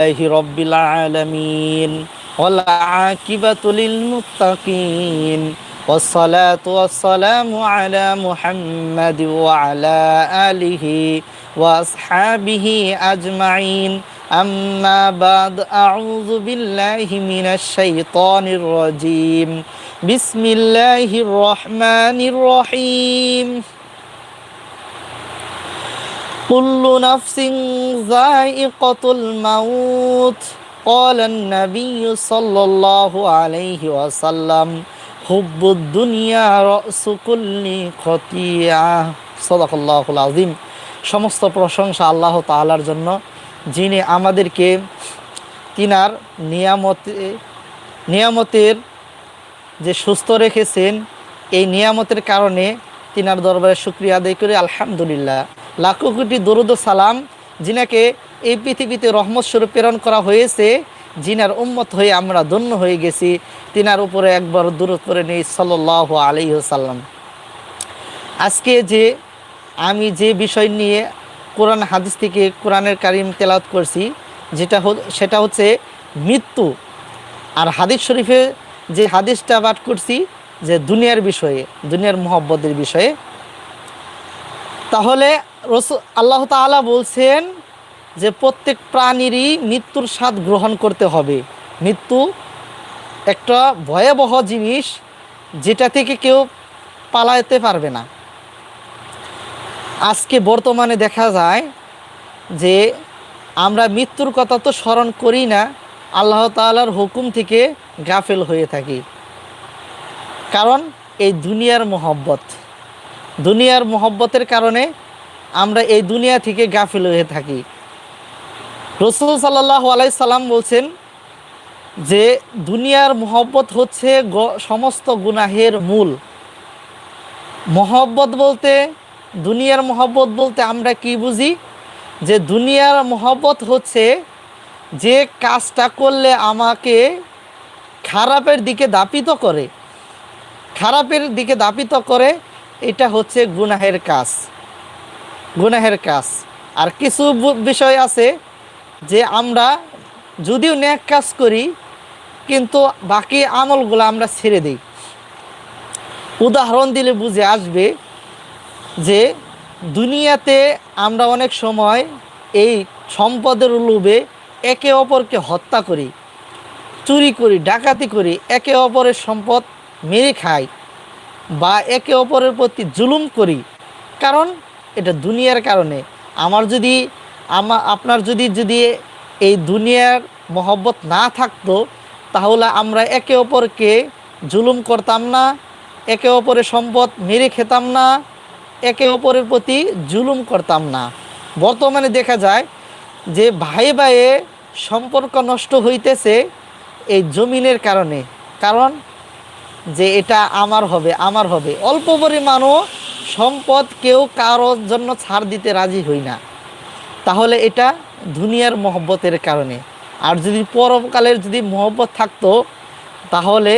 لله رب العالمين والعاقبة للمتقين والصلاة والسلام على محمد وعلى آله وأصحابه أجمعين أما بعد أعوذ بالله من الشيطان الرجيم بسم الله الرحمن الرحيم كل نفس ذائقة الموت قال النبي صلى الله عليه وسلم حب الدنيا رأس كل خطيئة صدق الله العظيم সমস্ত প্রশংসা আল্লাহ তাআলার জন্য যিনি আমাদেরকে তিনার নিয়ামতে নিয়ামতের যে সুস্থ রেখেছেন এই নিয়ামতের কারণে তিনার দরবারে শুক্রিয়া আদায় করে আলহামদুলিল্লাহ লাখো কোটি দরুদ সালাম যিনাকে এই পৃথিবীতে রহমত স্বরূপ প্রেরণ করা হয়েছে, যিনার উম্মত হয়ে আমরা ধন্য হয়ে গেছি, তিনার উপরে একবার দূরত করে নেই সাল্লাহ আলাইসাল্লাম আজকে যে আমি যে বিষয় নিয়ে কোরআন হাদিস থেকে কোরআনের কারিম তেলাওয়াত করছি, যেটা সেটা হচ্ছে মৃত্যু। আর হাদিস শরীফে যে হাদিসটা পাঠ করছি, যে দুনিয়ার বিষয়ে, দুনিয়ার মোহব্বতের বিষয়ে তাহলে আল্লাহ তাআলা বলছেন যে প্রত্যেক প্রাণীরই মৃত্যুর স্বাদ গ্রহণ করতে হবে। মৃত্যু একটা ভয়াবহ জিনিস যেটা থেকে কেউ পালাতে পারবে না। আজকে বর্তমানে দেখা যায় যে আমরা মৃত্যুর কথা তো স্মরণ করি না, আল্লাহ তাআলার হুকুম থেকে গাফেল হয়ে থাকি। কারণ এই দুনিয়ার মোহব্বত। দুনিয়ার মোহব্বতের কারণে আমরা এই দুনিয়া থেকে গাফিল হয়ে থাকি। রসুল সাল্লাহ আলাই সাল্লাম বলছেন যে, দুনিয়ার মোহব্বত হচ্ছে সমস্ত গুনাহের মূল। মোহব্বত বলতে, দুনিয়ার মোহব্বত বলতে আমরা কি বুঝি? যে, দুনিয়ার মোহব্বত হচ্ছে যে কাজটা করলে আমাকে খারাপের দিকে দাপিত করে। খারাপের দিকে দাপিত করে এটা হচ্ছে গুনাহের কাজ। গুনাহের কাজ। আর কিছু বিষয় আছে যে আমরা যদিও ন্যাক কাজ করি, কিন্তু বাকি আমলগুলো আমরা ছেড়ে দিই। উদাহরণ দিলে বুঝে আসবে যে দুনিয়াতে আমরা অনেক সময় এই সম্পদের লোভে একে অপরকে হত্যা করি, চুরি করি, ডাকাতি করি, একে অপরের সম্পদ মেরে খাই। বা একে অপরের প্রতি জুলুম করি। কারণ এটা দুনিয়ার কারণে। আমার যদি আমা, আপনার যদি যদি এই দুনিয়ার মহব্বত না থাকতো, তাহলে আমরা একে অপরকে জুলুম করতাম না, একে অপরের সম্পদ মেরে খেতাম না, একে অপরের প্রতি জুলুম করতাম না। বর্তমানে দেখা যায় যে ভাই ভাইয়ে সম্পর্ক নষ্ট হইতেছে এই জমিনের কারণে। কারণ যে এটা আমার হবে আমার হবে। অল্প পরিমাণও সম্পদ কেউ কারোর জন্য ছাড় দিতে রাজি হই না। তাহলে এটা দুনিয়ার মহব্বতের কারণে। আর যদি পরকালের যদি মহব্বত থাকতো, তাহলে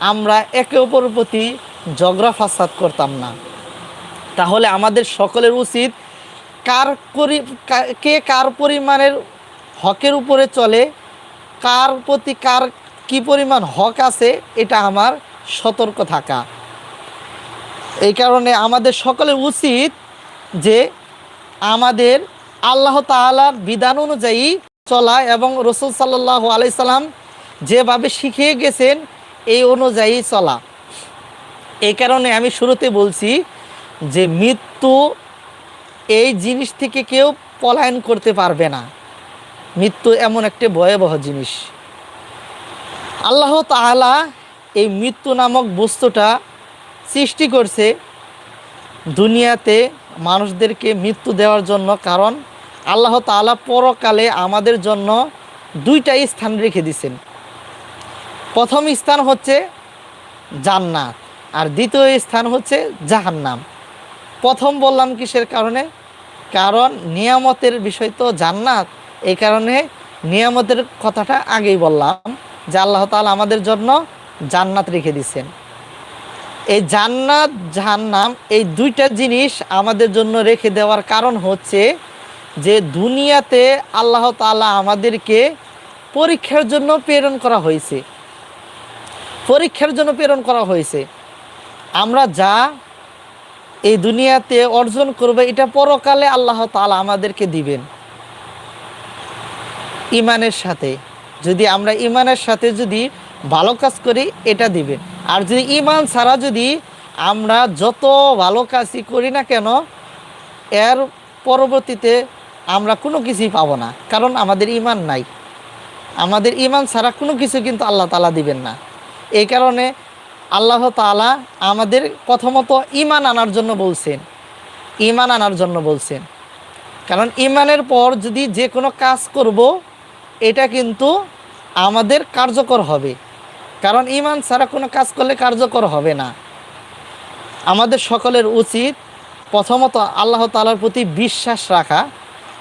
আমরা একে অপরের প্রতি ঝগড়া ফাসাদ করতাম না। তাহলে আমাদের সকলের উচিত কার করি কে কার পরিমাণের হকের উপরে চলে, কার প্রতি কার কি পরিমাণ হক আছে, এটা আমার সতর্ক থাকা। এই কারণে আমাদের সকলের উচিত যে আমাদের আল্লাহ তাআলার বিধান অনুযায়ী চলা এবং রসুল সাল্লাহ আলাইসাল্লাম যেভাবে শিখিয়ে গেছেন, এই অনুযায়ী চলা। এই কারণে আমি শুরুতে বলছি যে মৃত্যু এই জিনিস থেকে কেউ পলায়ন করতে পারবে না। মৃত্যু এমন একটি ভয়াবহ জিনিস। আল্লাহ তাআলা এই মৃত্যু নামক বস্তুটা সৃষ্টি করছে দুনিয়াতে মানুষদেরকে মৃত্যু দেওয়ার জন্য, কারণ আল্লাহ তাআলা পরকালে আমাদের জন্য দুইটা স্থান রেখে দিছেন প্রথম স্থান হচ্ছে জান্নাত আর দ্বিতীয় স্থান হচ্ছে জাহান্নাম। প্রথম বললাম কিসের কারণে? কারণ নিয়ামতের বিষয় তো জান্নাত, এই কারণে নিয়ামতের কথাটা আগেই বললাম যে আল্লাহ তাআলা আমাদের জন্য জান্নাত রেখে দিছেন। এই জান্নাত, জাহান্নাম, এই দুইটা জিনিস আমাদের জন্য রেখে দেওয়ার কারণ হচ্ছে যে দুনিয়াতে আল্লাহ তাআলা আমাদেরকে পরীক্ষার জন্য প্রেরণ করা হয়েছে। পরীক্ষার জন্য প্রেরণ করা হয়েছে। আমরা যা এই দুনিয়াতে অর্জন করবে, এটা পরকালে আল্লাহ তাআলা আমাদেরকে দিবেন। ইমানের সাথে, যদি আমরা ইমানের সাথে যদি ভালো কাজ করি, এটা দিবেন আর যদি ইমান ছাড়া যদি আমরা যত ভালো কাজই করি না কেন, এর পরবর্তীতে আমরা কোনো কিছুই পাবো না, কারণ আমাদের ইমান নাই। আমাদের ইমান ছাড়া কোনো কিছু কিন্তু আল্লাহ তালা দিবেন না। এই কারণে আল্লাহ তালা আমাদের প্রথমত ইমান আনার জন্য বলছেন ইমান আনার জন্য বলছেন। কারণ ইমানের পর যদি যে কোনো কাজ করব, এটা কিন্তু আমাদের কার্যকর হবে। কারণ ইমান ছাড়া কোনো কাজ করলে কার্যকর হবে না। আমাদের সকলের উচিত প্রথমত আল্লাহ তালার প্রতি বিশ্বাস রাখা।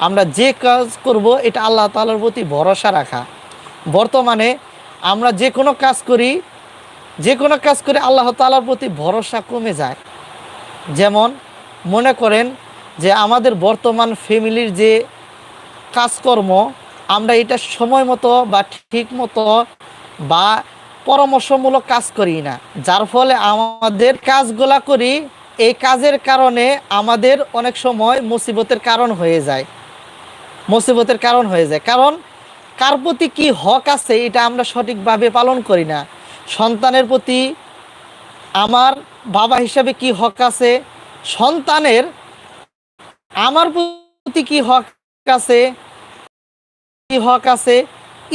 আমরা যে কাজ করব, এটা আল্লাহ তালার প্রতি ভরসা রাখা। বর্তমানে আমরা যে কোনো কাজ করি, যে কোনো কাজ করে আল্লাহ তালার প্রতি ভরসা কমে যায়। যেমন মনে করেন যে আমাদের বর্তমান ফ্যামিলির যে কাজকর্ম, আমরা এটা সময় মতো বা ঠিক মতো বা পরামর্শমূলক কাজ করি না। যার ফলে আমাদের কাজগুলা করি, এই কাজের কারণে আমাদের অনেক সময় মুসিবতের কারণ হয়ে যায়। মুসিবতের কারণ হয়ে যায়। কারণ, কার প্রতি কী হক আছে এটা আমরা সঠিকভাবে পালন করি না। সন্তানের প্রতি আমার বাবা হিসাবে কি হক আছে? সন্তানের আমার প্রতি কি হক আছে? কি হক আছে?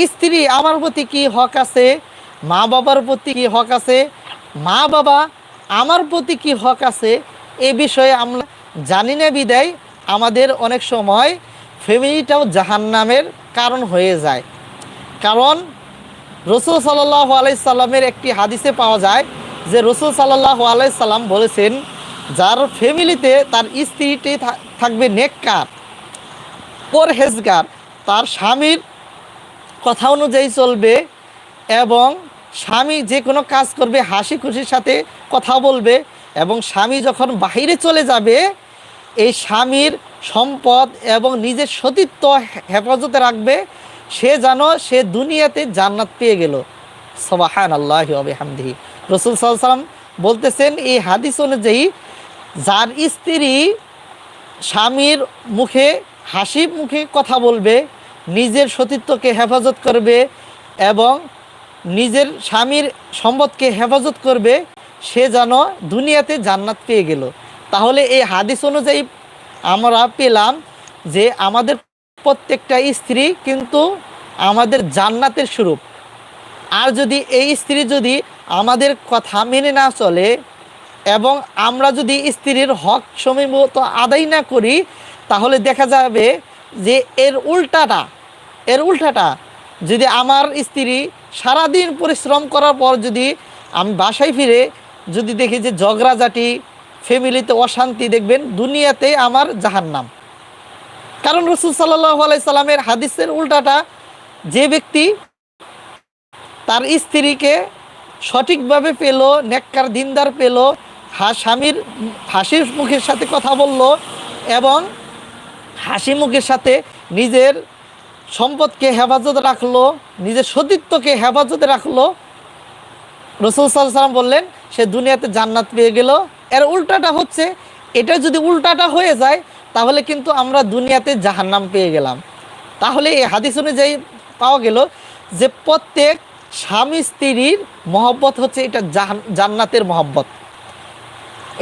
স্ত্রী আমার প্রতি কি হক আছে? মা বাবার প্রতি কি হক আছে? মা বাবা, আমার প্রতি কি হক আছে? এ বিষয়ে আমরা জানি না বিদায়। আমাদের অনেক সময় ফ্যামিলিটাও জাহান্নামের কারণ হয়ে যায়। কারণ রসুল সাল্লাহ আলাইসাল্লামের একটি হাদিসে পাওয়া যায় যে রসুল সাল্লাহ আলাইসাল্লাম বলেছেন, যার ফ্যামিলিতে তার স্ত্রীটি থাকবে নেককার, পরহেজগার, তার স্বামীর কথা অনুযায়ী চলবে এবং স্বামী যে কোনো কাজ করবে, হাসি খুশির সাথে কথা বলবে এবং স্বামী যখন বাহিরে চলে যাবে, এই স্বামীর সম্পদ এবং নিজের সতীত্ব হেফাজতে রাখবে, সে যেন সে দুনিয়াতে জান্নাত পেয়ে গেল। সবাহান আল্লাহ হামদিহি রসুল সাল্লাম বলতেছেন, এই হাদিস অনুযায়ী যার স্ত্রী স্বামীর মুখে হাসি মুখে কথা বলবে, নিজের সতীত্বকে হেফাজত করবে এবং নিজের স্বামীর সম্পদকে হেফাজত করবে, সে যেন দুনিয়াতে জান্নাত পেয়ে গেল। তাহলে এই হাদিস অনুযায়ী আমরা পেলাম যে আমাদের প্রত্যেকটা স্ত্রী কিন্তু আমাদের জান্নাতের স্বরূপ। আর যদি এই স্ত্রী যদি আমাদের কথা মেনে না চলে এবং আমরা যদি স্ত্রীর হক সময় মতো আদায় না করি, তাহলে দেখা যাবে যে এর উল্টাটা এর উল্টাটা যদি আমার স্ত্রী সারাদিন পরিশ্রম করার পর যদি আমি বাসায় ফিরে যদি দেখি যে ঝগড়াঝাটি, ফ্যামিলিতে অশান্তি, দেখবেন দুনিয়াতে আমার জাহান্নাম। কারণ রসুল সাল্লাহ আলাইসাল্লামের হাদিসের উল্টাটা যে ব্যক্তি তার স্ত্রীকে সঠিকভাবে পেল, নেককার দিনদার পেল, হা স্বামীর হাসির মুখের সাথে কথা বলল এবং হাসি মুখের সাথে নিজের সম্পদকে হেফাজতে রাখল, নিজের সতীত্বকে হেফাজতে রাখল। রসুল সাল্লাম বললেন, সে দুনিয়াতে জান্নাত পেয়ে গেল। এর উল্টাটা হচ্ছে, এটা যদি উল্টাটা হয়ে যায়, তাহলে কিন্তু আমরা দুনিয়াতে জাহান্নাম পেয়ে গেলাম। তাহলে এই হাদিস অনুযায়ী পাওয়া গেল যে প্রত্যেক স্বামী স্ত্রীর মহব্বত হচ্ছে এটা জান্নাতের মহব্বত।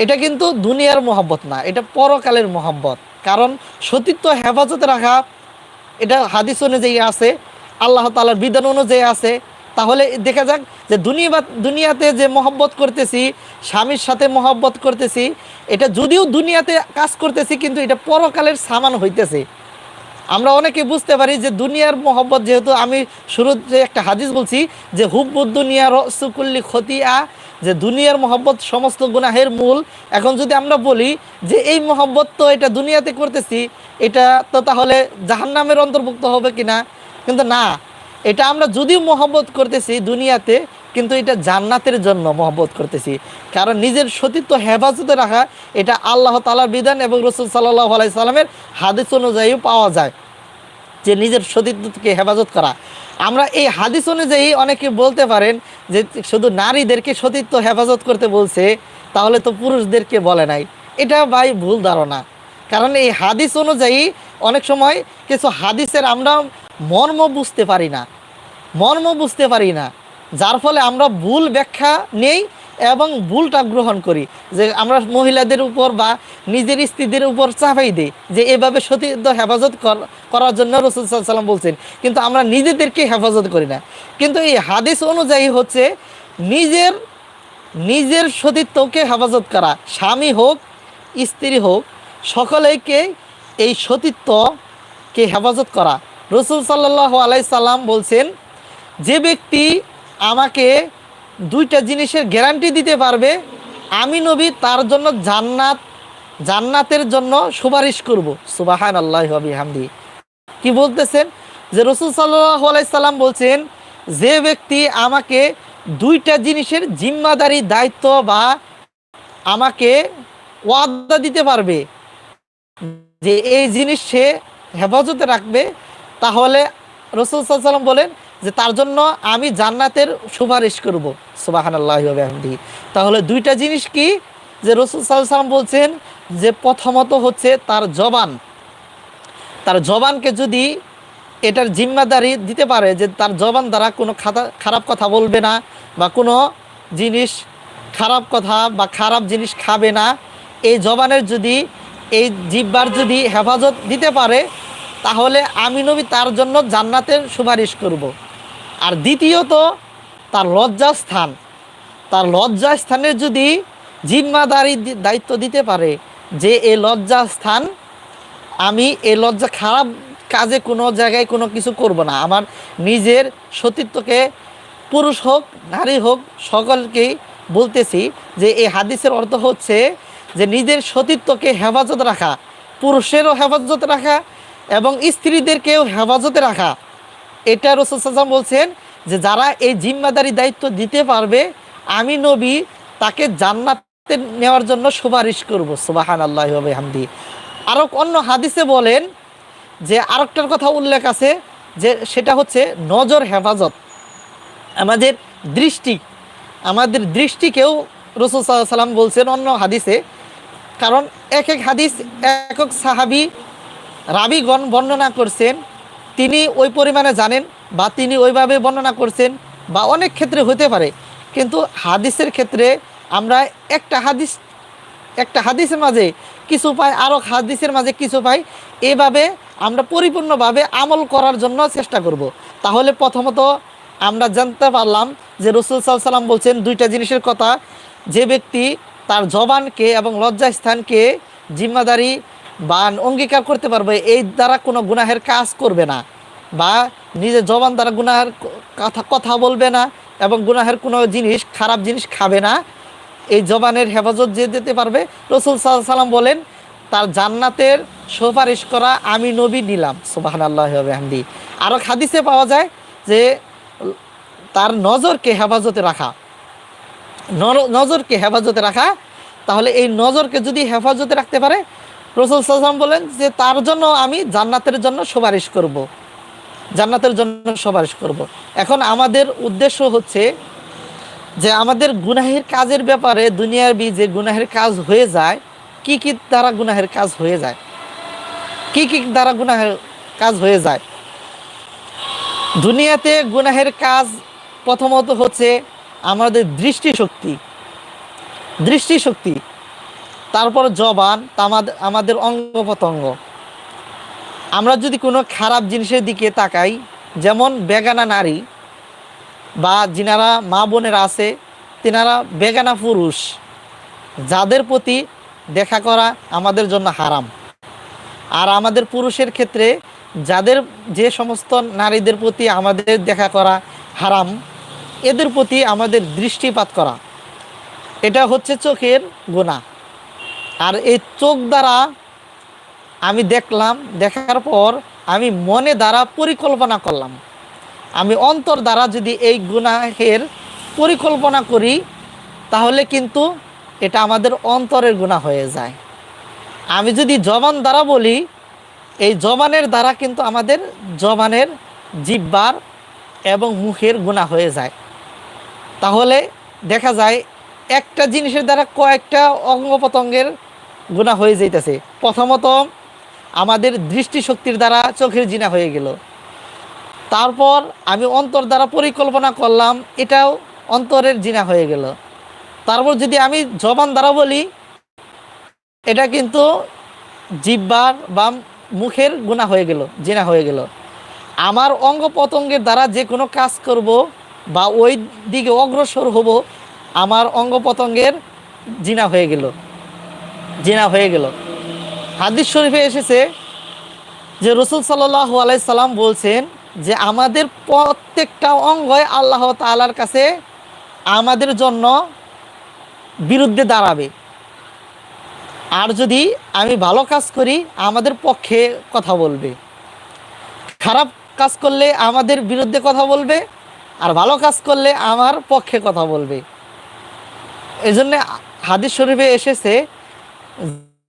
এটা কিন্তু দুনিয়ার মহব্বত না, এটা পরকালের মহব্বত। কারণ সতীত্ব হেফাজতে রাখা এটা হাদিস অনুযায়ী আছে, আল্লাহ তালার বিধান অনুযায়ী আছে। তাহলে দেখা যাক যে দুনিয়া দুনিয়াতে যে মহব্বত করতেছি, স্বামীর সাথে মহব্বত করতেছি, এটা যদিও দুনিয়াতে কাজ করতেছি, কিন্তু এটা পরকালের সামান হইতেছে। আমরা অনেকে বুঝতে পারি যে দুনিয়ার মহব্বত, যেহেতু আমি শুরুতে একটা হাদিস বলছি যে, হুব্বুদ দুনিয়া রসুকুল্লি খতিয়া যে দুনিয়ার মহব্বত সমস্ত গুনাহের মূল। এখন যদি আমরা বলি যে এই মহব্বত তো এটা দুনিয়াতে করতেছি, এটা তো তাহলে জাহান্নামের অন্তর্ভুক্ত হবে কিনা? কিন্তু না, এটা আমরা যদিও মহব্বত করতেছি দুনিয়াতে, কিন্তু এটা জান্নাতের জন্য মহব্বত করতেছি। কারণ নিজের সতীত্ব হেফাজতে রাখা, এটা আল্লাহ তালার বিধান এবং রসুল সাল্লাহ আলাই সাল্লামের হাদিস অনুযায়ী পাওয়া যায়। যে নিজের সতীত্বকে হেফাজত করা। আমরা এই হাদিস অনুযায়ী অনেকে বলতে পারেন যে শুধু নারীদেরকে সতীত্ব হেফাজত করতে বলছে, তাহলে তো পুরুষদেরকে বলে নাই। এটা ভাই ভুল ধারণা। কারণ এই হাদিস অনুযায়ী অনেক সময় কিছু হাদিসের আমরা মর্ম বুঝতে পারি না। মর্ম বুঝতে পারি না। যার ফলে আমরা ভুল ব্যাখ্যা নেই এবং ভুলটা গ্রহণ করি, যে আমরা মহিলাদের উপর বা নিজের স্ত্রীদের উপর চাপাই দিই, যে এভাবে সতীর্থ হেফাজত করার জন্য রসুল সাল্লাম বলছেন। কিন্তু আমরা নিজেদেরকে হেফাজত করি না। কিন্তু এই হাদিস অনুযায়ী হচ্ছে, নিজের নিজের সতীত্বকে হেফাজত করা, স্বামী হোক, স্ত্রী হোক, সকলেকে এই সতীত্বকে হেফাজত করা। রসুল সাল্লাহ আলাই সাল্লাম বলছেন, যে ব্যক্তি আমাকে দুইটা জিনিসের গ্যারান্টি দিতে পারবে। আমি নবী, তার জন্য জান্নাত, জান্নাতের জন্য সুপারিশ করব। সুবাহান আল্লাহ হামদি কি বলতেছেন? যে রসুল সাল্লাহ আলাইসাল্লাম বলছেন, যে ব্যক্তি আমাকে দুইটা জিনিসের জিম্মাদারি, দায়িত্ব বা আমাকে ওয়াদা দিতে পারবে, যে এই জিনিস সে হেফাজতে রাখবে, তাহলে রসুল সাল্লাম বলেন যে তার জন্য আমি জান্নাতের সুপারিশ করব সুবাহান আল্লাহ আহমদি তাহলে দুইটা জিনিস কি? যে রসুল সাল্লাম বলছেন যে প্রথমত হচ্ছে তার জবান। তার জবানকে যদি এটার জিম্মাদারি দিতে পারে যে তার জবান দ্বারা কোনো খারাপ কথা বলবে না বা কোনো জিনিস খারাপ কথা বা খারাপ জিনিস খাবে না, এই জবানের যদি, এই জিব্বার যদি হেফাজত দিতে পারে, তাহলে আমি নবী তার জন্য জান্নাতের সুপারিশ করব। আর দ্বিতীয়ত, তার লজ্জাস্থান তার লজ্জা লজ্জাস্থানের যদি জিম্মাদারি দায়িত্ব দিতে পারে যে এই লজ্জাস্থান আমি এই লজ্জা খারাপ কাজে কোনো জায়গায় কোনো কিছু করব না। আমার নিজের সতীত্বকে পুরুষ হোক, নারী হোক, সকলকেই বলতেছি যে এই হাদিসের অর্থ হচ্ছে যে নিজের সতীত্বকে হেফাজত রাখা, পুরুষেরও হেফাজত রাখা এবং স্ত্রীদেরকেও হেফাজতে রাখা। এটা রসুল সাল্লাম বলছেন যে যারা এই জিম্মাদারি দায়িত্ব দিতে পারবে, আমি নবী তাকে জান্নাতে নেওয়ার জন্য সুপারিশ করব। সুবাহান আল্লাহ হামদি আরও অন্য হাদিসে বলেন যে আরেকটার কথা উল্লেখ আছে যে সেটা হচ্ছে নজর হেফাজত। আমাদের দৃষ্টি, আমাদের দৃষ্টিকেও রসুল সাল্লাম বলছেন অন্য হাদিসে, কারণ এক এক হাদিস এক এক সাহাবি রাবিগণ বর্ণনা করছেন তিনি ওই পরিমাণে জানেন বা তিনি ওইভাবে বর্ণনা করছেন বা অনেক ক্ষেত্রে হতে পারে কিন্তু হাদিসের ক্ষেত্রে আমরা একটা হাদিস, একটা হাদিসের মাঝে কিছু পাই, আরও হাদিসের মাঝে কিছু পাই, এভাবে আমরা পরিপূর্ণভাবে আমল করার জন্য চেষ্টা করব। তাহলে প্রথমত আমরা জানতে পারলাম যে রসুল সাল্লাম বলছেন দুইটা জিনিসের কথা যে ব্যক্তি তার জবানকে এবং লজ্জাস্থানকে জিম্মাদারি বা অঙ্গীকার করতে পারবে, এই দ্বারা কোনো গুনাহের কাজ করবে না বা নিজের জবান দ্বারা গুনাহের কথা কথা বলবে না এবং গুনাহের কোনো জিনিস, খারাপ জিনিস খাবে না। এই জবানের হেফাজত যে দিতে পারবে, রসুল সাল্লাহ সাল্লাম বলেন, তার জান্নাতের সুপারিশ করা আমি নবী নিলাম। সুবাহান আল্লাহ হামদি আরও হাদিসে পাওয়া যায় যে, তার নজরকে হেফাজতে রাখা নজরকে হেফাজতে রাখা, তাহলে এই নজরকে যদি হেফাজতে রাখতে পারে রসুল সাল্লাম বলেন যে তার জন্য আমি জান্নাতের জন্য সুপারিশ করব। জান্নাতের জন্য সুপারিশ করব। এখন আমাদের উদ্দেশ্য হচ্ছে যে আমাদের গুনাহের কাজের ব্যাপারে দুনিয়ার বি যে গুনাহের কাজ হয়ে যায়, কি কি দ্বারা গুনাহের কাজ হয়ে যায় কি কি দ্বারা গুনাহের কাজ হয়ে যায় দুনিয়াতে গুনাহের কাজ প্রথমত হচ্ছে আমাদের দৃষ্টিশক্তি দৃষ্টিশক্তি তারপর জবান আমাদের অঙ্গ প্রত্যঙ্গ আমরা যদি কোনো খারাপ জিনিসের দিকে তাকাই, যেমন বেগানা নারী, বা যিনারা মা বোনেরা আছে, তিনারা বেগানা পুরুষ, যাদের প্রতি দেখা করা আমাদের জন্য হারাম। আর আমাদের পুরুষের ক্ষেত্রে যাদের যে সমস্ত নারীদের প্রতি আমাদের দেখা করা হারাম, এদের প্রতি আমাদের দৃষ্টিপাত করা। এটা হচ্ছে চোখের গুণা আর এই চোখ দ্বারা আমি দেখলাম, দেখার পর আমি মনে দ্বারা পরিকল্পনা করলাম। আমি অন্তর দ্বারা যদি এই গুনাহের পরিকল্পনা করি, তাহলে কিন্তু এটা আমাদের অন্তরের গুণা হয়ে যায়। আমি যদি জবান দ্বারা বলি, এই জবানের দ্বারা কিন্তু আমাদের জবানের জিব্বার এবং মুখের গুণা হয়ে যায়। তাহলে দেখা যায়, একটা জিনিসের দ্বারা কয়েকটা অঙ্গ প্রত্যঙ্গের গুণা হয়ে যাইতেছে। প্রথমত, আমাদের দৃষ্টিশক্তির দ্বারা চোখের জিনা হয়ে গেল। তারপর আমি অন্তর দ্বারা পরিকল্পনা করলাম, এটাও অন্তরের জিনা হয়ে গেল। তারপর যদি আমি জবান দ্বারা বলি, এটা কিন্তু জিব্বার বা মুখের গুণা হয়ে গেল, জিনা হয়ে গেল। আমার অঙ্গ প্রত্যঙ্গের দ্বারা যে কোনো কাজ করব বা ওই দিকে অগ্রসর হব, আমার অঙ্গ প্রত্যঙ্গের জিনা হয়ে গেল। জিনা হয়ে গেল। হাদিস শরীফে এসেছে যে রসুল সাল্লাহ আলাই সাল্লাম বলছেন যে আমাদের প্রত্যেকটা অঙ্গই আল্লাহ তালার কাছে আমাদের জন্য বিরুদ্ধে দাঁড়াবে। আর যদি আমি ভালো কাজ করি, আমাদের পক্ষে কথা বলবে। খারাপ কাজ করলে আমাদের বিরুদ্ধে কথা বলবে, আর ভালো কাজ করলে আমার পক্ষে কথা বলবে। এই জন্য হাদিস শরীফে এসেছে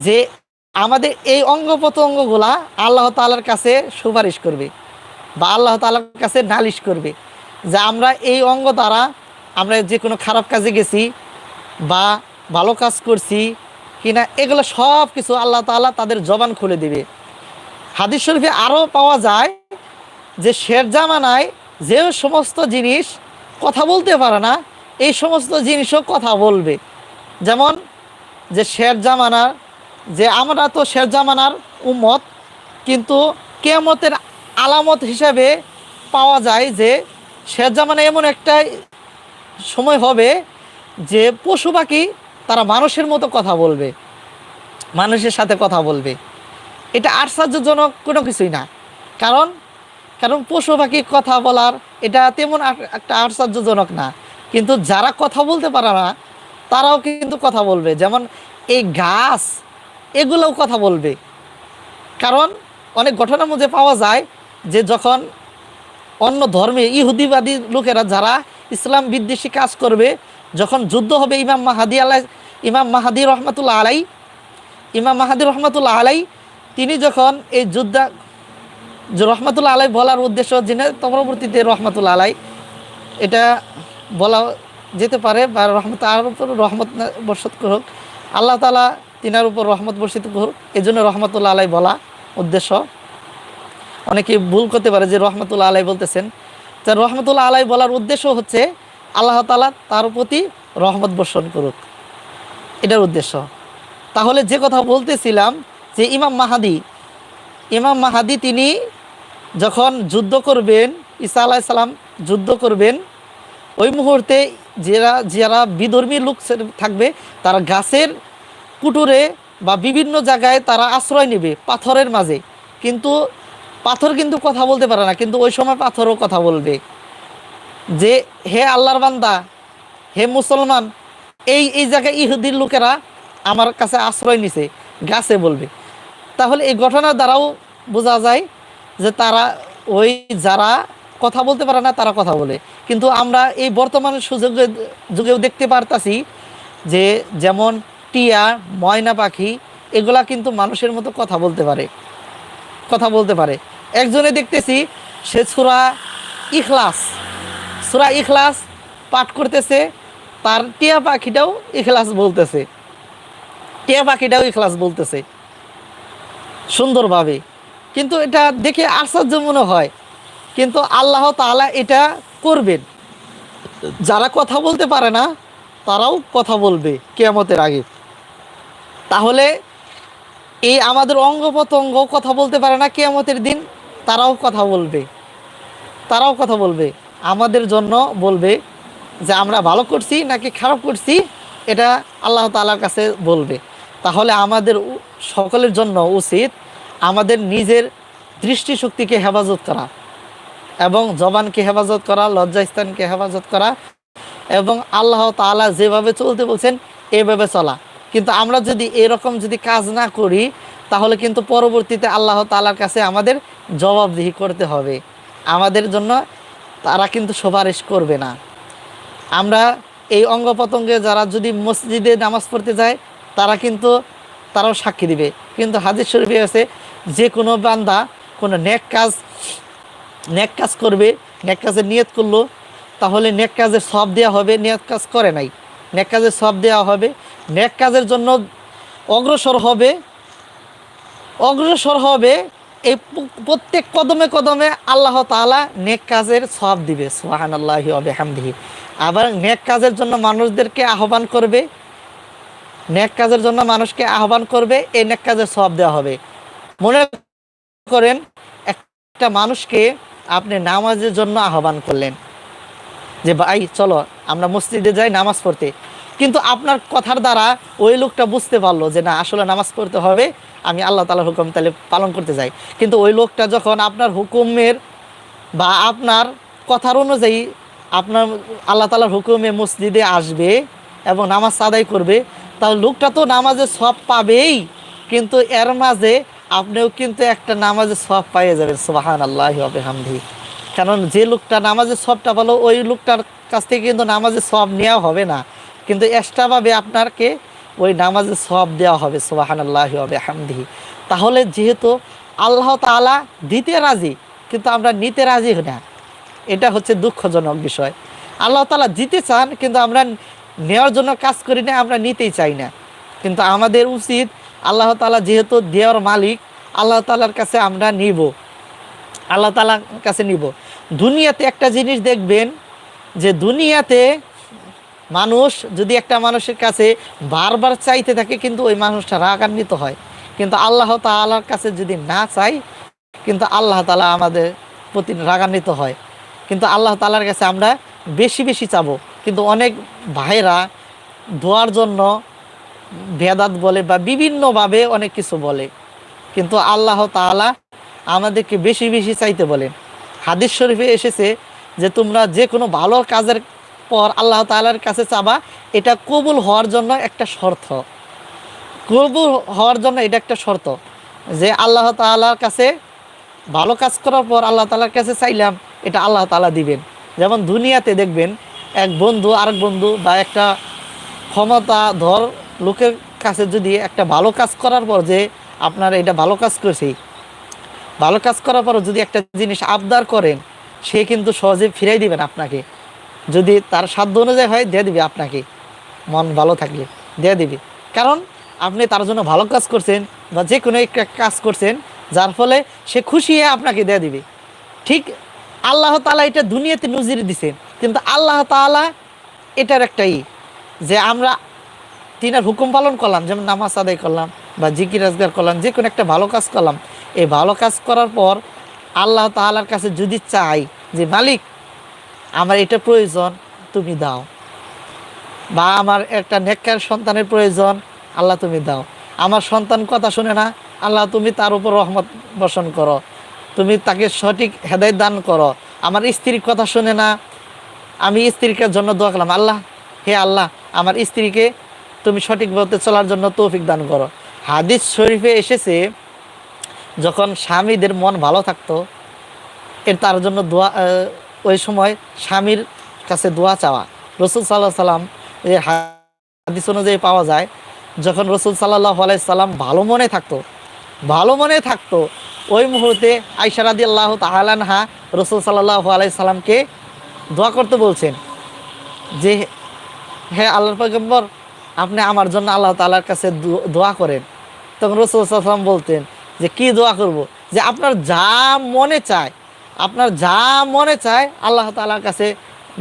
যে আমাদের এই অঙ্গ প্রত্যঙ্গগুলা আল্লাহ তালার কাছে সুপারিশ করবে বা আল্লাহ তালার কাছে নালিশ করবে যে আমরা এই অঙ্গ দ্বারা আমরা যে কোনো খারাপ কাজে গেছি বা ভালো কাজ করছি কিনা এগুলো সব কিছু আল্লাহ তালা তাদের জবান খুলে দিবে। হাদিস শরীফে আরও পাওয়া যায় যে শের জামানায় যে সমস্ত জিনিস কথা বলতে পারে না, এই সমস্ত জিনিসও কথা বলবে। যেমন যে শের জামানার যে আমরা তো শের জামানার উম্মত, কিন্তু কেয়ামতের আলামত হিসাবে পাওয়া যায় যে শের জামানা এমন একটা সময় হবে যে পশু পাখি তারা মানুষের মতো কথা বলবে, মানুষের সাথে কথা বলবে। এটা আশ্চর্যজনক কোনো কিছুই না। কারণ কারণ পশু পাখি কথা বলার এটা তেমন একটা আশ্চর্যজনক না। কিন্তু যারা কথা বলতে পারে না তারাও কিন্তু কথা বলবে। যেমন এই গাছ, এগুলোও কথা বলবে। কারণ অনেক ঘটনার মধ্যে পাওয়া যায় যে যখন অন্য ধর্মে ইহুদিবাদী লোকেরা যারা ইসলাম বিদ্বেষী কাজ করবে, যখন যুদ্ধ হবে ইমাম মাহাদি আলাই, ইমাম মাহাদি রহমাতুল্লাহ আলাই, ইমাম মাহাদি রহমাতুল্লাহ আলাই, তিনি যখন এই যুদ্ধা রহমাতুল্লাহ আলাই বলার উদ্দেশ্য যিনি পরবর্তীতে রহমাতুল্লাহ আলাই, এটা বলা যেতে পারে বা রহমত আর উপর রহমত বর্ষিত করুক। আল্লাহ তালা তিনার উপর রহমত বর্ষিত করুক। এই জন্য রহমতুল্লাহ আলাই বলা উদ্দেশ্য। অনেকে ভুল করতে পারে যে রহমতুল্লাহ আলাই বলতেছেন। তা রহমতুল্লাহ আলাই বলার উদ্দেশ্য হচ্ছে আল্লাহ তালা তার প্রতি রহমত বর্ষণ করুক। এটার উদ্দেশ্য। তাহলে যে কথা বলতেছিলাম যে ইমাম মাহাদি ইমাম মাহাদি তিনি যখন যুদ্ধ করবেন, ঈসা আলাহ যুদ্ধ করবেন, ওই মুহূর্তে যারা যারা বিধর্মী লোক থাকবে, তারা গাছের কুটুরে বা বিভিন্ন জায়গায় তারা আশ্রয় নেবে পাথরের মাঝে। কিন্তু পাথর কিন্তু কথা বলতে পারে না, কিন্তু ওই সময় পাথরও কথা বলবে। যে, হে আল্লাহর বান্দা, হে মুসলমান, এই এই জায়গায় ইহুদির লোকেরা আমার কাছে আশ্রয় নিছে। গাছে বলবে। তাহলে এই ঘটনার দ্বারাও বোঝা যায় যে তারা ওই যারা কথা বলতে পারে না, তারা কথা বলে। কিন্তু আমরা এই বর্তমান সুযোগে, যুগেও দেখতে পারতাছি যে যেমন টিয়া, ময়না পাখি, এগুলা কিন্তু মানুষের মতো কথা বলতে পারে। কথা বলতে পারে। একজনে দেখতেছি সে সুরা ইখলাস সুরা ইখলাস পাঠ করতেছে, তার টিয়া পাখিটাও ইখলাস বলতেছে। টিয়া পাখিটাও ইখলাস বলতেছে। সুন্দরভাবে। কিন্তু এটা দেখে আশ্চর্য মনে হয় কিন্তু আল্লাহ তাআলা এটা করবেন। যারা কথা বলতে পারে না, তারাও কথা বলবে কেয়ামতের আগে। তাহলে এই আমাদের অঙ্গ প্রত্যঙ্গ কথা বলতে পারে না কেয়ামতের দিন, তারাও কথা বলবে। তারাও কথা বলবে। আমাদের জন্য বলবে যে আমরা ভালো করছি নাকি খারাপ করছি, এটা আল্লাহ তালার কাছে বলবে। তাহলে আমাদের সকলের জন্য উচিত আমাদের নিজের দৃষ্টিশক্তিকে হেফাজত করা। এবং জবানকে হেফাজত করা, লজ্জাস্থানকে হেফাজত করা এবং আল্লাহ তাআলা যেভাবে চলতে বলছেন, এভাবে চলা। কিন্তু আমরা যদি এরকম যদি কাজ না করি, তাহলে কিন্তু পরবর্তীতে আল্লাহ তালার কাছে আমাদের জবাবদিহি করতে হবে। আমাদের জন্য তারা কিন্তু সুপারিশ করবে না। আমরা এই অঙ্গ প্রত্যঙ্গে যারা যদি মসজিদে নামাজ পড়তে যায়, তারা কিন্তু তারাও সাক্ষী দিবে। কিন্তু হাদিস শরীফে আছে, যে কোনো বান্দা কোনো নেক কাজ নেক কাজ করবে, নেক কাজের নিয়ত করল, তাহলে নেক কাজের সব দেওয়া হবে নেক কাজ করে নাই। নেক কাজের সব দেওয়া হবে, নেক কাজের জন্য অগ্রসর হবে অগ্রসর হবে এই প্রত্যেক কদমে কদমে আল্লাহ তাআলা নেক কাজের সব দিবে সোহান আল্লাহ হামদিহি আবার নেক কাজের জন্য মানুষদেরকে আহ্বান করবে, নেক কাজের জন্য মানুষকে আহ্বান করবে, এই নেক কাজের সব দেওয়া হবে। মনে করেন একটা মানুষকে আপনি নামাজের জন্য আহ্বান করলেন যে, ভাই, চলো, আমরা মসজিদে যাই নামাজ পড়তে। কিন্তু আপনার কথার দ্বারা ওই লোকটা বুঝতে পারল যে, না, আসলে নামাজ পড়তে হবে, আমি আল্লাহ তালার হুকুম তাহলে পালন করতে যাই। কিন্তু ওই লোকটা যখন আপনার হুকুমের বা আপনার কথার অনুযায়ী আপনার আল্লাহ তালার হুকুমে মসজিদে আসবে এবং নামাজ আদায় করবে, তাহলে লোকটা তো নামাজের সব পাবেই, কিন্তু এর মাঝে আপনিও কিন্তু একটা নামাজের সব পাইয়ে যাবেন সুবাহান আল্লাহ হামদি কারণ যে লোকটা নামাজের সবটা ভালো, ওই লোকটার কাছ থেকে কিন্তু নামাজের সব নেওয়া হবে না। কিন্তু এক্সট্রাভাবে আপনাকে ওই নামাজের সব দেওয়া হবে সুবাহান আল্লাহ হবে হামদিহি তাহলে যেহেতু আল্লাহ তাআলা দিতে রাজি, কিন্তু আমরা নিতে রাজি না। এটা হচ্ছে দুঃখজনক বিষয়। আল্লাহ তাআলা দিতে চান, কিন্তু আমরা নেওয়ার জন্য কাজ করি না, আমরা নিতেই চাই না। কিন্তু আমাদের উচিত আল্লাহ তালা যেহেতু দেওয়ার মালিক, আল্লাহ তালার কাছে আমরা নিব। আল্লাহ তালার কাছে নিব। দুনিয়াতে একটা জিনিস দেখবেন যে দুনিয়াতে মানুষ যদি একটা মানুষের কাছে বারবার চাইতে থাকে, কিন্তু ওই মানুষটা রাগান্বিত হয়। কিন্তু আল্লাহ তালার কাছে যদি না চাই, কিন্তু আল্লাহ তালা আমাদের প্রতি রাগান্বিত হয়। কিন্তু আল্লাহ তালার কাছে আমরা বেশি বেশি চাবো। কিন্তু অনেক ভাইরা দোয়ার জন্য ভেদাত বলে বা বিভিন্নভাবে অনেক কিছু বলে। কিন্তু আল্লাহ তাআলা আমাদেরকে বেশি বেশি চাইতে বলেন। হাদিস শরীফে এসেছে যে তোমরা যে কোনো ভালো কাজের পর আল্লাহ তাআলার কাছে চাবা, এটা কবুল হওয়ার জন্য একটা শর্ত। কবুল হওয়ার জন্য এটা একটা শর্ত যে আল্লাহ তাআলার কাছে ভালো কাজ করার পর আল্লাহ তালার কাছে চাইলাম, এটা আল্লাহ তাআলা দিবেন। যেমন দুনিয়াতে দেখবেন, এক বন্ধু, আরেক বন্ধু বা একটা ক্ষমতা ধর লোকের কাছে যদি একটা ভালো কাজ করার পর যে আপনার এটা ভালো কাজ করছি, ভালো কাজ করার পর যদি একটা জিনিস আবদার করেন, সে কিন্তু সহজে ফিরাই দিবেন আপনাকে। যদি তার সাধ্য অনুযায়ী হয়, দিয়ে দিবে আপনাকে। মন ভালো থাকলে দিয়ে দিবে। কারণ আপনি তার জন্য ভালো কাজ করছেন বা যে কোনো একটা কাজ করছেন, যার ফলে সে খুশি হয়ে আপনাকে দিয়ে দিবে। ঠিক আল্লাহ তালা এটা দুনিয়াতে নজির দিছেন। কিন্তু আল্লাহ তাআলা এটার একটাই যে আমরা তিনার হুকুম পালন করলাম, যেমন নামাজ আদায় করলাম বা জিকির রাজগার করলাম, যে কোনো একটা ভালো কাজ করলাম। এই ভালো কাজ করার পর আল্লাহ তাআলার কাছে যদি চাই যে, মালিক, আমার এটা প্রয়োজন, তুমি দাও। বা আমার একটা নেককার সন্তানের প্রয়োজন, আল্লাহ তুমি দাও। আমার সন্তান কথা শুনে না, আল্লাহ তুমি তার উপর রহমত বর্ষণ করো। তুমি তাকে সঠিক হেদায় দান করো। আমার স্ত্রীর কথা শুনে না, আমি স্ত্রীকে জন্য দোয়া করলাম, আল্লাহ, হে আল্লাহ, আমার স্ত্রীকে তুমি সঠিক পথে চলার জন্য তৌফিক দান করো। হাদিস শরীফে এসেছে, যখন স্বামীদের মন ভালো থাকতো, এর তার জন্য দোয়া ওই সময় স্বামীর কাছে দোয়া চাওয়া। রসুল সাল্লাহ সাল্লাম, এই হাদিস অনুযায়ী পাওয়া যায়, যখন রসুল সাল্লাহ আলাই সাল্লাম ভালো মনে থাকতো, ভালো মনে থাকতো, ওই মুহূর্তে আইসারাদি আল্লাহ তাহালানহা রসুল সাল্লাহ আলাই সাল্লামকে দোয়া করতে বলছেন যে হ্যাঁ আল্লাহর পয়গম্বর আপনি আমার জন্য আল্লাহ তালার কাছে দোয়া করেন। তখন রসুল সাল্লাম বলতেন যে, কি দোয়া করব? যে, আপনার যা মনে চায়, আপনার যা মনে চায় আল্লাহ তালার কাছে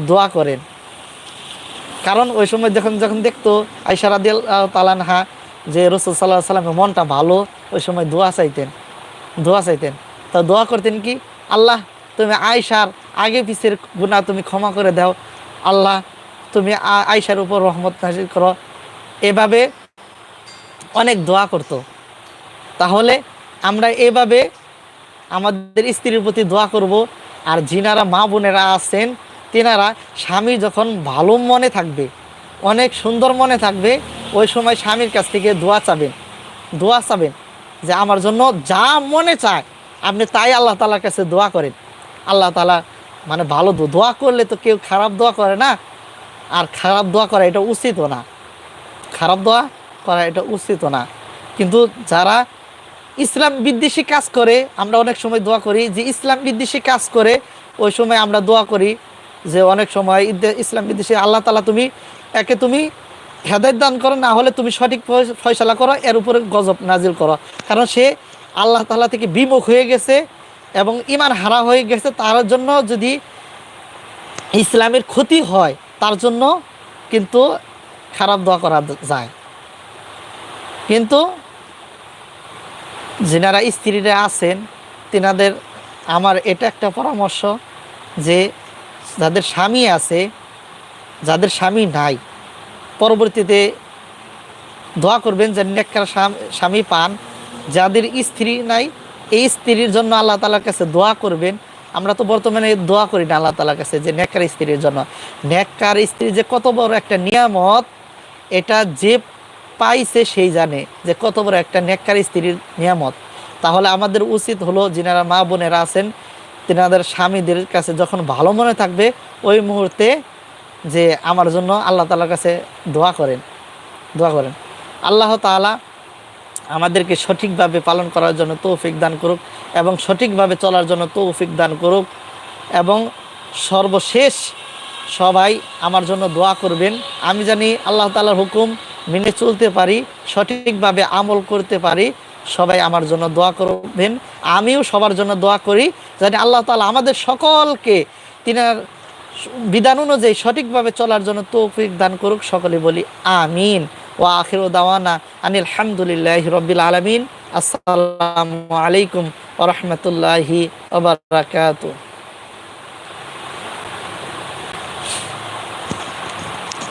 দোয়া করেন। কারণ ওই সময় যখন যখন দেখতো আইসারাদি তালানহা যে, রসুল সাল্লাহ সাল্লামের মনটা ভালো, ওই সময় দোয়া চাইতেন দোয়া চাইতেন। তা দোয়া করতেন কি, আল্লাহ, তুমি আয়সার আগে পিছের গুণা তুমি ক্ষমা করে দাও। আল্লাহ, তুমি আয়সার উপর রহমত নাজির করো। এভাবে অনেক দোয়া করতো। তাহলে আমরা এভাবে আমাদের স্ত্রীর প্রতি দোয়া করব আর যিনারা মা বোনেরা আছেন, তেনারা স্বামী যখন ভালো মনে থাকবে, অনেক সুন্দর মনে থাকবে, ওই সময় স্বামীর কাছ থেকে দোয়া চাবেন দোয়া চাবেন যে আমার জন্য যা মনে চায় আপনি তাই আল্লাহ তালার কাছে দোয়া করেন। আল্লাহ তালা মানে ভালো দোয়া করলে তো কেউ খারাপ দোয়া করে না, আর খারাপ দোয়া করা এটা উচিতও না। খারাপ দোয়া করা এটা উচিত না। কিন্তু যারা ইসলাম বিদ্বেষী কাজ করে, আমরা অনেক সময় দোয়া করি যে ইসলাম বিদ্বেষী কাজ করে, ওই সময় আমরা দোয়া করি যে অনেক সময় ইসলাম বিদ্বেষী, আল্লাহ তালা তুমি, একে তুমি হেদায়ত দান করো, না হলে তুমি সঠিক ফয়- ফয়সালা করো, এর উপরে গজব নাজিল করো। কারণ সে আল্লাহ তালা থেকে বিমুখ হয়ে গেছে এবং ইমান হারা হয়ে গেছে, তার জন্য যদি ইসলামের ক্ষতি হয়, তার জন্য কিন্তু খারাপ দোয়া করা যায়। কিন্তু যেনারা স্ত্রীরা আছেন, তেনাদের আমার এটা একটা পরামর্শ যে যাদের স্বামী আছে, যাদের স্বামী নাই, পরবর্তীতে দোয়া করবেন যে নেককার স্বামী পান। যাদের স্ত্রী নাই, এই স্ত্রীর জন্য আল্লাহ তালার কাছে দোয়া করবেন আমরা তো বর্তমানে দোয়া করি না আল্লাহ তালার কাছে যে নেককার স্ত্রীর জন্য। নেককার স্ত্রী যে কত বড় একটা নিয়ামত, এটা যে পাইছে সেই জানে যে কত বড় একটা নেককার স্ত্রীর নিয়ামত। তাহলে আমাদের উচিত হলো যিনারা মা বোনেরা আছেন, তেনাদের স্বামীদের কাছে যখন ভালো মনে থাকবে, ওই মুহূর্তে যে আমার জন্য আল্লাহ তালার কাছে দোয়া করেন। দোয়া করেন। আল্লাহ তাআলা আমাদেরকে সঠিকভাবে পালন করার জন্য তৌফিক দান করুক এবং সঠিকভাবে চলার জন্য তৌফিক দান করুক এবং সর্বশেষ সবাই আমার জন্য দোয়া করবেন। আমি জানি আল্লাহ তাআলার হুকুম মেনে চলতে পারি, সঠিকভাবে আমল করতে পারি, সবাই আমার জন্য দোয়া করবেন। আমিও সবার জন্য দোয়া করি জানি আল্লাহ তালা আমাদের সকলকে তিনার বিধান অনুযায়ী সঠিকভাবে চলার জন্য তৌফিক দান করুক। সকলে বলি আমিন। ও আখির দাওয়ানা আনিল হামদুলিল্লাহ রবিল আলমিন। আসসালামু আলাইকুম ওরহমতুল্লাহি ওবরাকাতুহ